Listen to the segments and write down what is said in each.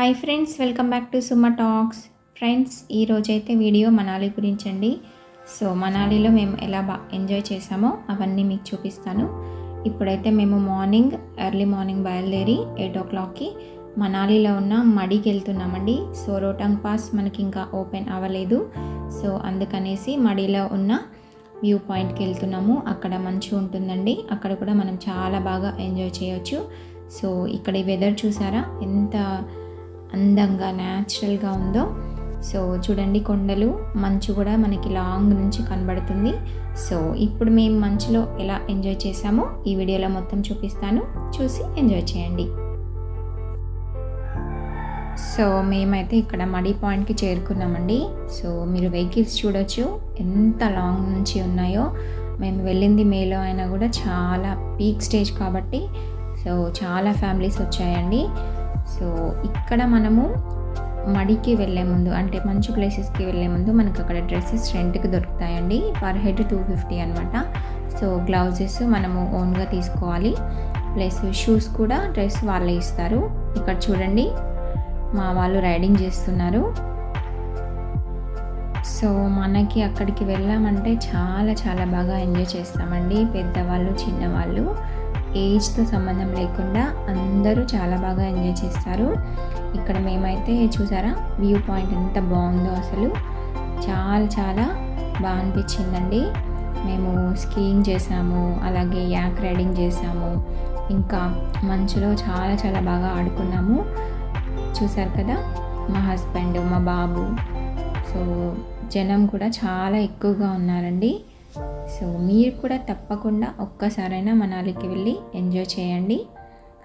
Hi friends welcome back to Suma talks friends ఈరోజైతే video Manali గురించి అండి సో మనాలిలో మేము ఎలా బా ఎంజాయ్ చేసామో అవన్నీ మీకు చూపిస్తాను. ఇప్పుడైతే మేము మార్నింగ్ ఎర్లీ మార్నింగ్ బయలుదేరి ఎయిట్ ఓ క్లాక్కి మనాలిలో ఉన్న మడికి వెళ్తున్నామండి. సో రోటంగ్ పాస్ మనకి ఇంకా ఓపెన్ అవ్వలేదు. సో అందుకనేసి మడిలో ఉన్న వ్యూ పాయింట్కి వెళ్తున్నాము. అక్కడ మంచి ఉంటుందండి. అక్కడ కూడా మనం చాలా బాగా ఎంజాయ్ చేయొచ్చు. సో ఇక్కడ ఈ వెదర్ చూసారా? ఎంత అందంగా న్యాచురల్గా ఉందో. సో చూడండి కొండలు మంచు కూడా మనకి లాంగ్ నుంచి కనబడుతుంది. సో ఇప్పుడు మేము మంచులో ఎలా ఎంజాయ్ చేసామో ఈ వీడియోలో మొత్తం చూపిస్తాను. చూసి ఎంజాయ్ చేయండి. సో మేమైతే ఇక్కడ మడి పాయింట్కి చేరుకున్నామండి. సో మీరు వెహికల్స్ చూడొచ్చు. ఎంత లాంగ్ నుంచి ఉన్నాయో. మేము వెళ్ళింది మేలో అయినా కూడా చాలా పీక్ స్టేజ్ కాబట్టి సో చాలా ఫ్యామిలీస్ వచ్చాయండి. సో ఇక్కడ మనము మడికి వెళ్ళే ముందు అంటే మంచి ప్లేసెస్కి వెళ్ళే ముందు మనకు అక్కడ డ్రెస్సెస్ రెంట్కి దొరుకుతాయండి. పర్ హెడ్ టూ ఫిఫ్టీ అనమాట సో గ్లౌజెస్ మనము ఓన్గా తీసుకోవాలి. ప్లస్ షూస్ కూడా డ్రెస్ వాళ్ళే ఇస్తారు. ఇక్కడ చూడండి మా వాళ్ళు రైడింగ్ చేస్తున్నారు. సో మనకి అక్కడికి వెళ్ళామంటే చాలా చాలా బాగా ఎంజాయ్ చేస్తామండి. పెద్దవాళ్ళు చిన్నవాళ్ళు. ఏజ్తో సంబంధం లేకుండా అందరూ చాలా బాగా ఎంజాయ్ చేస్తారు. ఇక్కడ మేమైతే చూసారా? వ్యూ పాయింట్ ఎంత బాగుందో అసలు. చాలా చాలా బాగా అనిపించిందండి. మేము స్కీయింగ్ చేసాము అలాగే యాక్ రైడింగ్ చేసాము. ఇంకా మంచులో చాలా చాలా బాగా ఆడుకున్నాము. చూసారు కదా? మా హస్బెండ్ మా బాబు. సో జనం కూడా చాలా ఎక్కువగా ఉన్నారండి. సో మీరు కూడా తప్పకుండా ఒక్కసారైనా మనాలికి వెళ్ళి ఎంజాయ్ చేయండి.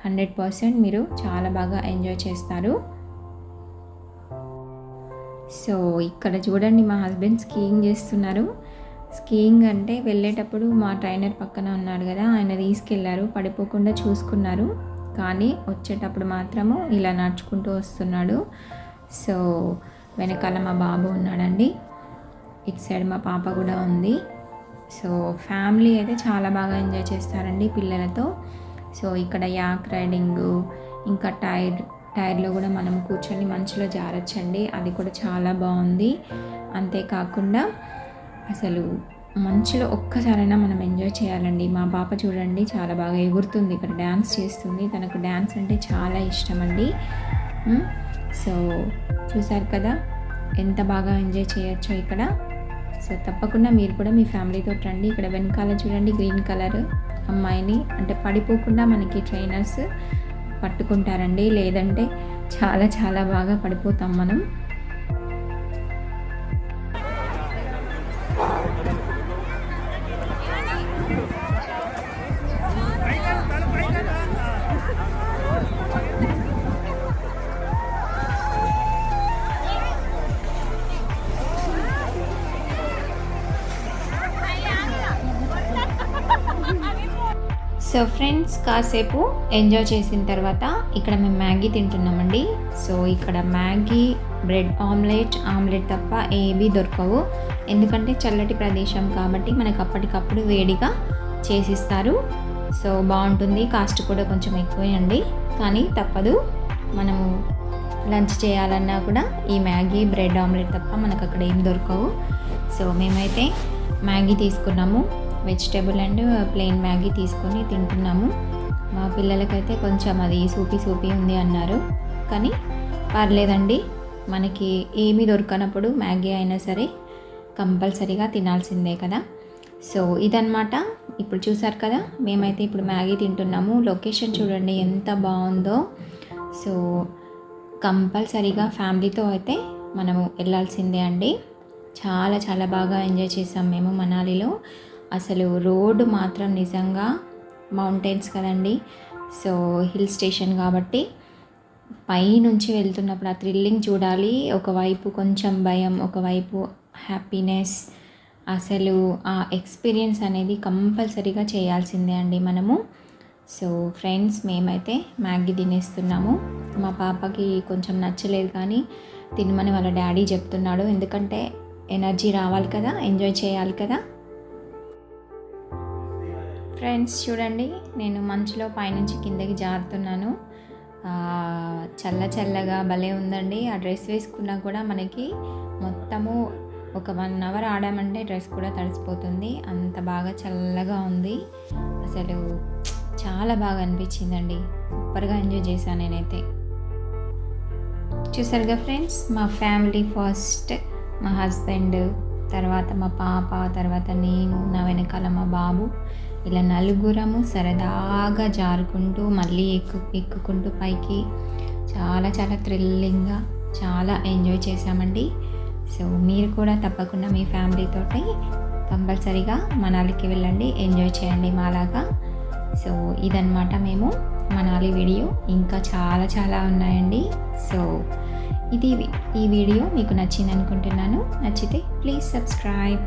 హండ్రెడ్ పర్సెంట్ మీరు చాలా బాగా ఎంజాయ్ చేస్తారు. సో ఇక్కడ చూడండి మా హస్బెండ్ స్కీయింగ్ చేస్తున్నారు. స్కీయింగ్ అంటే వెళ్ళేటప్పుడు మా ట్రైనర్ పక్కన ఉన్నాడు కదా ఆయన తీసుకెళ్ళారు పడిపోకుండా చూసుకున్నారు. కానీ వచ్చేటప్పుడు మాత్రము ఇలా నడుచుకుంటూ వస్తున్నాడు. సో వెనకాల మా బాబు ఉన్నాడండి. ఇటు సైడ్ మా పాప కూడా ఉంది. సో ఫ్యామిలీ అయితే చాలా బాగా ఎంజాయ్ చేస్తారండి పిల్లలతో. సో ఇక్కడ యాక్ రైడింగ్ ఇంకా టైర్ టైర్లో కూడా మనం కూర్చొని మంచులో జారచ్చండి. అది కూడా చాలా బాగుంది. అంతేకాకుండా అసలు మంచులో ఒక్కసారైనా మనం ఎంజాయ్ చేయాలండి. మా పాప చూడండి చాలా బాగా ఎగురుతుంది ఇక్కడ డ్యాన్స్ చేస్తుంది. తనకు డ్యాన్స్ అంటే చాలా ఇష్టం అండి సో చూసారు కదా ఎంత బాగా ఎంజాయ్ చేయొచ్చో ఇక్కడ. సో తప్పకుండా మీరు కూడా మీ ఫ్యామిలీతో రండి. ఇక్కడ వెనకాల చూడండి గ్రీన్ కలర్ అమ్మాయిని. అంటే పడిపోకుండా మనకి ట్రైనర్స్ పట్టుకుంటారండి. లేదంటే చాలా చాలా బాగా పడిపోతాం మనం. సో ఫ్రెండ్స్ కాసేపు ఎంజాయ్ చేసిన తర్వాత ఇక్కడ మేము మ్యాగీ తింటున్నామండి. సో ఇక్కడ మ్యాగీ బ్రెడ్ ఆమ్లెట్ ఆమ్లెట్ తప్ప ఏవి దొరకవు. ఎందుకంటే చల్లటి ప్రదేశం కాబట్టి మనకు అప్పటికప్పుడు వేడిగా చేసిస్తారు. సో బాగుంటుంది. కాస్ట్ కూడా కొంచెం ఎక్కువే అండి. కానీ తప్పదు. మనము లంచ్ చేయాలన్నా కూడా ఈ మ్యాగీ బ్రెడ్ ఆమ్లెట్ తప్ప మనకు అక్కడ ఏం దొరకవు. సో మేమైతే మ్యాగీ తీసుకున్నాము. వెజిటేబుల్ అండ్ ప్లెయిన్ మ్యాగీ తీసుకొని తింటున్నాము. మా పిల్లలకైతే కొంచెం అది సూపీ సూపీ ఉంది అన్నారు. కానీ పర్లేదండి మనకి ఏమి దొరకనప్పుడు మ్యాగీ అయినా సరే కంపల్సరీగా తినాల్సిందే కదా. సో ఇదనమాట ఇప్పుడు చూసారు కదా మేమైతే ఇప్పుడు మ్యాగీ తింటున్నాము. లొకేషన్ చూడండి ఎంత బాగుందో. సో కంపల్సరీగా ఫ్యామిలీతో అయితే మనము వెళ్ళాల్సిందే అండి. చాలా చాలా బాగా ఎంజాయ్ చేసాం మేము మనాలిలో. అసలు రోడ్డు మాత్రం నిజంగా మౌంటైన్స్ కదండి. సో హిల్ స్టేషన్ కాబట్టి పైనుంచి వెళ్తున్నప్పుడు ఆ థ్రిల్లింగ్ చూడాలి. ఒకవైపు కొంచెం భయం ఒకవైపు హ్యాపీనెస్ అసలు ఆ ఎక్స్పీరియన్స్ అనేది కంపల్సరీగా చేయాల్సిందే అండి మనము. సో ఫ్రెండ్స్ మేమైతే మ్యాగీ తినేస్తున్నాము. మా పాపకి కొంచెం నచ్చలేదు కానీ తినమని వాళ్ళ డాడీ చెప్తున్నాడు. ఎందుకంటే ఎనర్జీ రావాలి కదా ఎంజాయ్ చేయాలి కదా. ఫ్రెండ్స్ చూడండి నేను మంచులో పైనుంచి కిందకి జారుతున్నాను. చల్ల చల్లగా భలే ఉందండి. ఆ డ్రెస్ వేసుకున్నా కూడా మనకి మొత్తము ఒక వన్ అవర్ ఆడామంటే డ్రెస్ కూడా తడిసిపోతుంది. అంత బాగా చల్లగా ఉంది. అసలు చాలా బాగా అనిపించిందండి. సూపర్గా ఎంజాయ్ చేశాను నేనైతే. చూసారుగా ఫ్రెండ్స్ మా ఫ్యామిలీ ఫస్ట్ మా హస్బెండ్ తర్వాత మా పాప తర్వాత నేను నా వెనకాల మా బాబు. ఇలా నలుగురము సరదాగా జారుకుంటూ మళ్ళీ ఎక్కు ఎక్కుకుంటూ పైకి చాలా చాలా థ్రిల్లింగ్గా చాలా ఎంజాయ్ చేశామండి. సో మీరు కూడా తప్పకుండా మీ ఫ్యామిలీతోటి కంపల్సరీగా మనాలికి వెళ్ళండి ఎంజాయ్ చేయండి మాలాగా. సో ఇదన్నమాట మేము మనాలి వీడియో. ఇంకా చాలా చాలా ఉన్నాయండి. సో ఇది ఈ వీడియో మీకు నచ్చింది అనుకుంటున్నాను నచ్చితే ప్లీజ్ సబ్స్క్రైబ్.